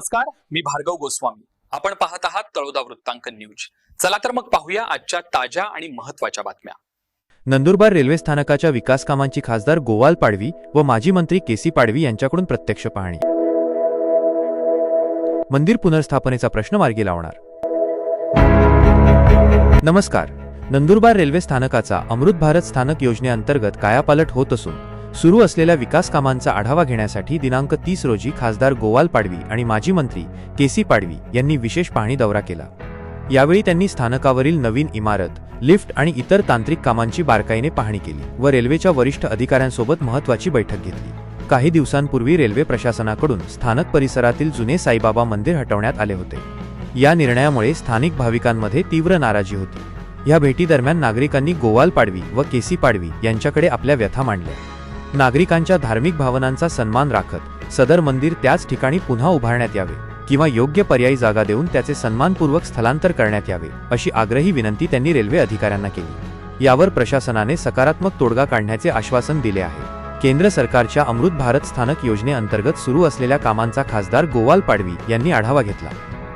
नमस्कार मी भार्गव गोस्वामी. आपण पाहत आहात तळोदा वृत्तांकन न्यूज. चला तर मग पाहूया आजच्या ताज्या आणि महत्त्वाच्या बातम्या. नंदुरबार रेल्वे स्थानकाच्या विकास कामांची खासदार गोवाल पाडवी व माजी मंत्री केसी पाडवी यांच्याकडून प्रत्यक्ष पाहणी. मंदिर पुनर्स्थापनेचा प्रश्न मार्गी लावणार. नमस्कार. नंदुरबार रेल्वे स्थानकाचा अमृत भारत स्थानक योजनेअंतर्गत कायापालट होत असून सुरू असलेल्या विकास कामांचा आढावा घेण्यासाठी दिनांक तीस रोजी खासदार गोवाल पाडवी आणि माजी मंत्री के सी पाडवी यांनी विशेष पाहणी दौरा केला. यावेळी त्यांनी स्थानकावरील नवीन इमारत लिफ्ट आणि इतर तांत्रिक कामांची बारकाईने पाहणी केली व रेल्वेच्या वरिष्ठ अधिकाऱ्यांसोबत महत्वाची बैठक घेतली. काही दिवसांपूर्वी रेल्वे प्रशासनाकडून स्थानक परिसरातील जुने साईबाबा मंदिर हटवण्यात आले होते. या निर्णयामुळे स्थानिक भाविकांमध्ये तीव्र नाराजी होती. या भेटीदरम्यान नागरिकांनी गोवाल पाडवी व केसी पाडवी यांच्याकडे आपल्या व्यथा मांडल्या. नागरिकांच्या धार्मिक भावनांचा सन्मान राखत सदर मंदिर त्याच ठिकाणी पुन्हा उभारण्यात यावे किंवा योग्य पर्यायी जागा देऊन त्याचे सन्मानपूर्वक स्थलांतर करण्यात यावे अशी आग्रही विनंती त्यांनी रेल्वे अधिकाऱ्यांना केली. यावर प्रशासनाने सकारात्मक तोडगा काढण्याचे आश्वासन दिले आहे. केंद्र सरकारच्या अमृत भारत स्थानक योजनेअंतर्गत सुरू असलेल्या कामांचा खासदार गोवाल पाडवी यांनी आढावा घेतला.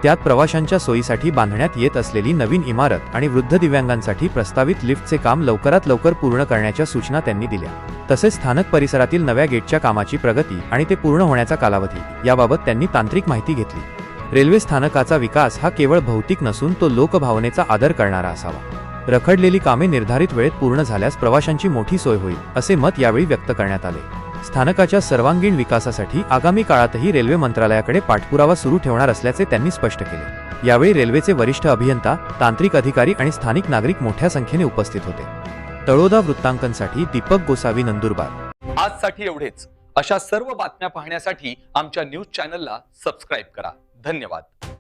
त्यात प्रवाशांच्या सोयीसाठी बांधण्यात येत असलेली नवीन इमारत आणि वृद्ध दिव्यांगांसाठी प्रस्तावित लिफ्टचे काम लवकरात लवकर पूर्ण करण्याच्या सूचना त्यांनी दिल्या. तसेच स्थानक परिसरातील नव्या गेटच्या कामाची प्रगती आणि ते पूर्ण होण्याचा कालावधी याबाबत त्यांनी तांत्रिक माहिती घेतली. रेल्वे स्थानकाचा विकास हा केवळ भौतिक नसून तो लोकभावनेचा आदर करणारा असावा. रखडलेली कामे निर्धारित वेळेत पूर्ण झाल्यास प्रवाशांची मोठी सोय होईल असे मत यावेळी व्यक्त करण्यात आले. स्थानकाच्या सर्वांगीण विकासासाठी आगामी काळातही रेल्वे मंत्रालयाकडे पाठपुरावा सुरू ठेवणार असल्याचे त्यांनी स्पष्ट केले. यावेळी रेल्वेचे वरिष्ठ अभियंता तांत्रिक अधिकारी आणि स्थानिक नागरिक मोठ्या संख्येने उपस्थित होते. तळोदा वृत्तांकनसाठी दीपक गोसावी नंदुरबार. आजसाठी एवढेच. अशा सर्व बातम्या पाहण्यासाठी आमच्या न्यूज चॅनलला सबस्क्राईब करा. धन्यवाद.